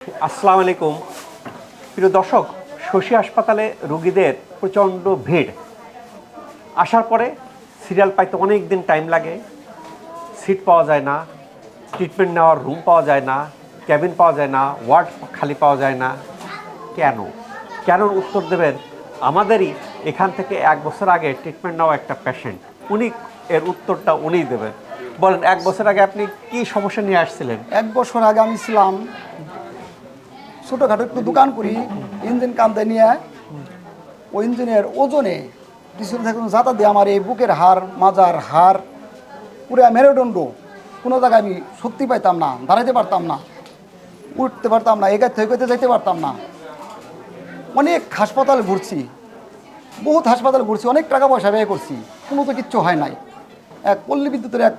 আসসালামু আলাইকুম। প্রিয় দর্শক, শশী হাসপাতালে রুগীদের প্রচণ্ড ভিড়। আসার পরে সিরিয়াল পাইতে অনেক দিন টাইম লাগে। সিট পাওয়া যায় না, ট্রিটমেন্ট নেওয়ার রুম পাওয়া যায় না, ক্যাবিন পাওয়া যায় না, ওয়ার্ড খালি পাওয়া যায় না। কেন? কেন উত্তর দেবেন, আমাদেরই এখান থেকে এক বছর আগে ট্রিটমেন্ট নেওয়া একটা পেশেন্ট উনি এর উত্তরটা উনিই দেবেন। বলেন, এক বছর আগে আপনি কি সমস্যা নিয়ে আসছিলেন? এক বছর আগে আমি ছিলাম ছোটোখাটো একটু দোকান করি, ইঞ্জিন কান্দে নিয়ে ওই ইঞ্জিনের ওজনে পিছনে থাকুন যাতা দিয়ে আমার এই বুকের হাড়, মাজার হাড়, পুরো মেরুদণ্ড, কোনো জায়গায় আমি শক্তি পাইতাম না, দাঁড়াইতে পারতাম না, উঠতে পারতাম না, এগাতে থেকে যাইতে পারতাম না। অনেক হাসপাতাল ঘুরছি, বহুত হাসপাতাল ঘুরছি, অনেক টাকা পয়সা ব্যয় করছি, কোনো তো কিচ্ছু হয় নাই। এক পল্লী বিদ্যুতের এক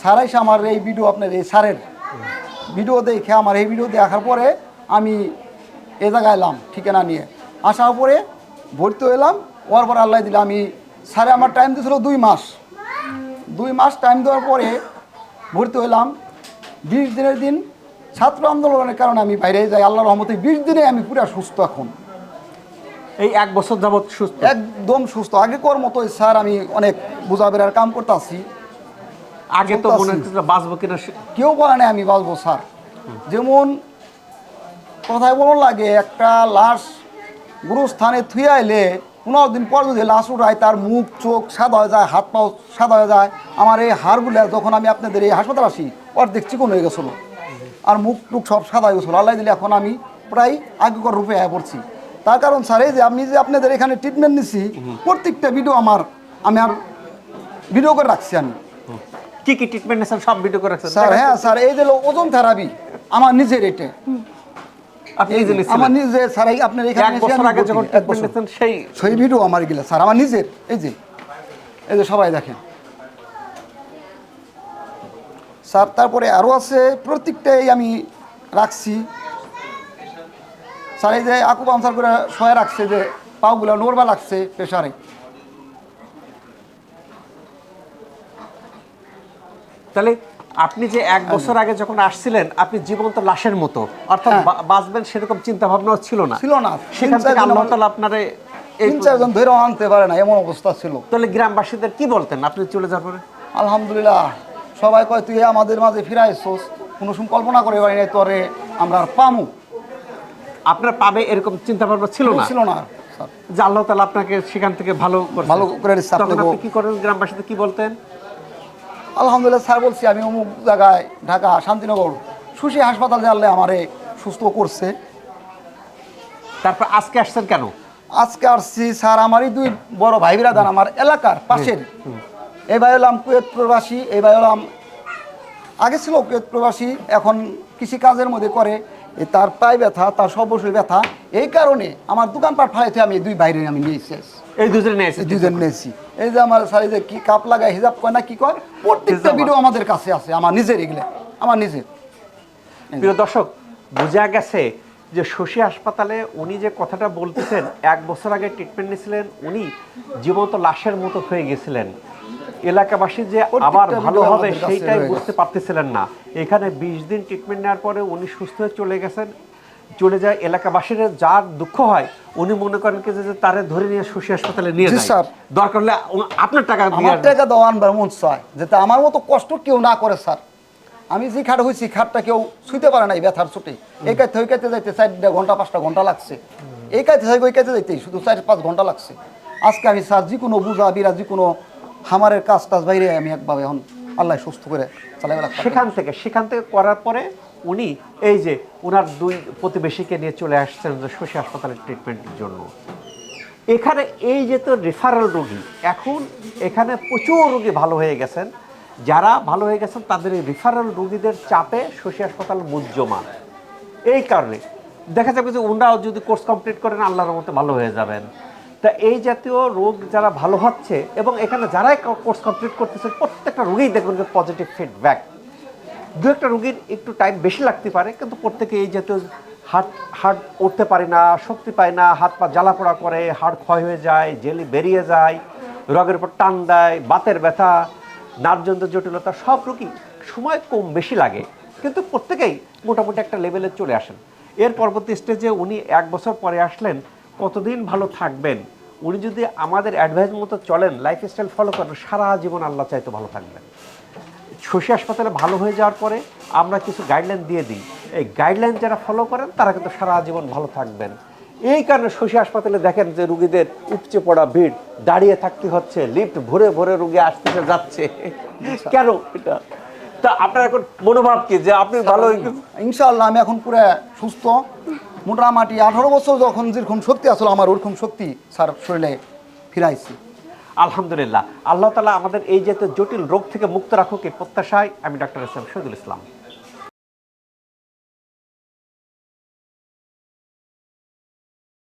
স্যার এসে আমার এই ভিডিও আপনার এই স্যারের ভিডিও দেখে, আমার এই ভিডিও দেখার পরে আমি এ জায়গায় এলাম ঠিকানা নিয়ে। আসার পরে ভর্তি হলাম ওর পর আল্লাহ দিলে আমি স্যারে আমার টাইম দিয়েছিল দুই মাস। দুই মাস টাইম দেওয়ার পরে ভর্তি হলাম বিশ দিনের দিন ছাত্র আন্দোলনের কারণে আমি বাইরে যাই আল্লাহ রহমতে বিশ দিনে আমি পুরো সুস্থ এখন। এই এক বছর যাবৎ সুস্থ? একদম সুস্থ। আগে কর মতো স্যার আমি অনেক বোঝাবেরার কাম করতেছি। আগে তো মনে। হচ্ছে বাঁচবো কিনা কেউ বলে না আমি বাঁচবো স্যার। যেমন কথায় বলো লাগে একটা লাশ গুরুস্থানে থুয়ে আইলে পনেরো দিন পর যদি লাশ উঠায় তার মুখ চোখ সাদা হয়ে যায় হাত পাও সাদা হয়ে যায়। আমার এই হাড়গুলো যখন আমি আপনাদের এই হাসপাতাল আসি অর্ধেক চিকন হয়ে গেছিল আর মুখ টুক সব সাদা হয়ে গেছিল। আল্লাহ দিলে এখন আমি প্রায় আগেকর রূপে আয় পড়ছি। তার কারণ স্যার এই যে আমি যে আপনাদের এখানে ট্রিটমেন্ট নিছি প্রত্যেকটা ভিডিও আমার আমি আর ভিডিও করে রাখছি আমি। কি কি ট্রিটমেন্ট নিয়েছেন সব ভিডিও করে রাখছেন? স্যার হ্যাঁ স্যার এই যে ওজন থেরাপি আমার নিজের এটা। আমার নিজে স্যার আপনার এখানে এক বছর আগে যখন এক ট্রিটমেন্ট বছর। নিয়েছেন সেই সেই ভিডিও আমার গেলে স্যার আমার নিজের। এই যে এই যে সবাই দেখেন। স্যার তারপরে আরও আছে প্রত্যেকটাই আমি রাখছি। স্যার এই যে আকু পাঞ্চার করে সহায় রাখছে যে পাগুলো নড়বা লাগছে প্রেশারে তাহলে আপনি যে এক বছর আগে যখন আসছিলেন আপনি জীবন্ত লাশের মতো। অর্থাৎ হ্যাঁ। বাঁচবেন সেরকম চিন্তা ভাবনা ছিল না। ছিল না। সেখান থেকে আল্লাহ আপনারে এই তিন চারজন ধরে আনতে পারে না এমন অবস্থা ছিল। তাহলে গ্রামবাসীদের কি বলতেন? আপনি চলে যাওয়ার পরে? আলহামদুলিল্লাহ সবাই কয় তুই আমাদের মাঝে ফিরাইছোস কোনো সময় কল্পনা করে পারি নাই তোরে আমরা আর পামু। আপনার পাবে এরকম চিন্তা ভাবনা ছিল না? ছিল না যে আল্লাহ তাআলা আপনাকে সেখান থেকে ভালো ভালো করে কি করেন? গ্রামবাসীদের কি বলতেন? আলহামদুলিল্লাহ স্যার বলছি আমি অমুক জায়গায় ঢাকা শান্তিনগর সুশী হাসপাতাল জানলে আমারে সুস্থ করছে। তারপর আজকে আসছেন কেন? আজকে আসছি স্যার আমারই দুই বড় ভাই বিরাদান আমার এলাকার পাশের। এই ভাই হলাম কুয়েত প্রবাসী এই ভাই হলাম আগে ছিল কুয়েত প্রবাসী এখন কৃষি কাজের মধ্যে করে। তার পায়ে ব্যথা তার সব বসে ব্যথা। এই কারণে আমার দোকানপাট ফালাইতে আমি দুই বাইরে আমি নিয়েছি এই দুজনে নিয়েছি দুজন নিয়েছি এই যে আমার এই যে কি কাপ লাগায় হিজাব কয় না কি কয়? প্রত্যেকটা ভিডিও আমাদের কাছে আছে আমার নিজের এগুলো আমার নিজের। প্রিয় দর্শক বোঝা গেছে যে শশী হাসপাতালে উনি যে কথাটা বলতেছেন এক বছর আগে ট্রিটমেন্ট নিয়েছিলেন উনি জীবন্ত লাশের মতো হয়ে গেছিলেন। এলাকাবাসী যে আবার ভালো হবে সেইটাই বুঝতে পারতেছিলেন না। এখানে বিশ দিন ট্রিটমেন্ট নেওয়ার পরে উনি সুস্থ হয়ে চলে গেছেন চলে যায় এলাকাবাসীর যার দুঃখ হয় উনি মনে করেন কি যে তারে ধরে নিয়ে শশী হাসপাতালে নিয়ে যায়। স্যার। দরকার হলে আপনার টাকা আমার টাকা দেওয়া আনবার মন চায় যাতে আমার মতো কষ্ট কেউ না করে স্যার। আমি যে খাট হয়েছি খাটটা কেউ শুইতে পারে না এই ব্যথার ছুটে। এই কাইতে ওই কাইতে যাইতে চারটা ঘণ্টা পাঁচটা ঘণ্টা লাগছে। এই যাই ওই কাইতে যাইতে শুধু চার পাঁচ ঘণ্টা লাগছে। আজকে আমি স্যার যে কোনো বুঝা বিরা যে কোনো হামারের কাজ টাজ বাইরে আমি একভাবে এখন আল্লাহ সুস্থ করে সেখান থেকে সেখান থেকে করার পরে উনি এই যে ওনার দুই প্রতিবেশীকে নিয়ে চলে আসছেন যে শশী হাসপাতালের ট্রিটমেন্টের জন্য। এখানে এই যে তো রেফারেল রোগী, এখন এখানে প্রচুর রোগী ভালো হয়ে গেছেন। যারা ভালো হয়ে গেছেন, তাদের এই রেফারেল রোগীদের চাপে শশী হাসপাতাল মুজ্জমা এই কারণে। দেখা যাবে যে ওনারাও যদি কোর্স কমপ্লিট করেন, আল্লাহর মতো ভালো হয়ে যাবেন। তা এই জাতীয় রোগ যারা ভালো হচ্ছে এবং এখানে যারাই কোর্স কমপ্লিট করতেছে, প্রত্যেকটা রোগীই দেখবেন পজিটিভ ফিডব্যাক দু একটা রোগীর একটু টাইম বেশি লাগতে পারে, কিন্তু প্রত্যেকে এই জাতীয় হাট হাট উঠতে পারে না, শক্তি পায় না, হাত পা জ্বালা পোড়া করে, হাড় ক্ষয় হয়ে যায়, জেলি বেরিয়ে যায়, রগের উপর টান দেয়, বাতের ব্যথা নার্জন্ত জটিলতা, সব রোগী সময় কম বেশি লাগে। কিন্তু প্রত্যেকেই মোটামুটি একটা লেভেলে চলে আসেন। এর পরবর্তী স্টেজে উনি এক বছর পরে আসলেন কতদিন ভালো থাকবেন? উনি যদি আমাদের অ্যাডভাইস মতো চলেন লাইফস্টাইল ফলো করেন সারা জীবন আল্লাহ চাইতে ভালো থাকবেন। শশী হাসপাতালে ভালো হয়ে যাওয়ার পরে আমরা কিছু গাইডলাইন দিয়ে দিই। এই গাইডলাইন যারা ফলো করেন তারা কিন্তু সারা জীবন ভালো থাকবেন। এই কারণে শশী হাসপাতালে দেখেন যে রুগীদের উপচে পড়া ভিড় দাঁড়িয়ে থাকতে হচ্ছে লিফট ভরে ভরে রুগী আসতে যাচ্ছে। কেন এটা? তা আপনার এখন মনোভাব কি যে আপনি ভালো ইনশাআল্লাহ আমি এখন পুরো সুস্থ। মোটামুটি আঠারো বছর যখন যেরকম শক্তি আসলে, আমার ওরকম শক্তি স্যার শরীরে ফিরাইছি। আলহামদুলিল্লাহ। আল্লাহ তালা আমাদের এই যে জটিল রোগ থেকে মুক্ত রাখুক এই প্রত্যাশায় আমি ডাক্তার ইসলাম শহীদুল ইসলাম।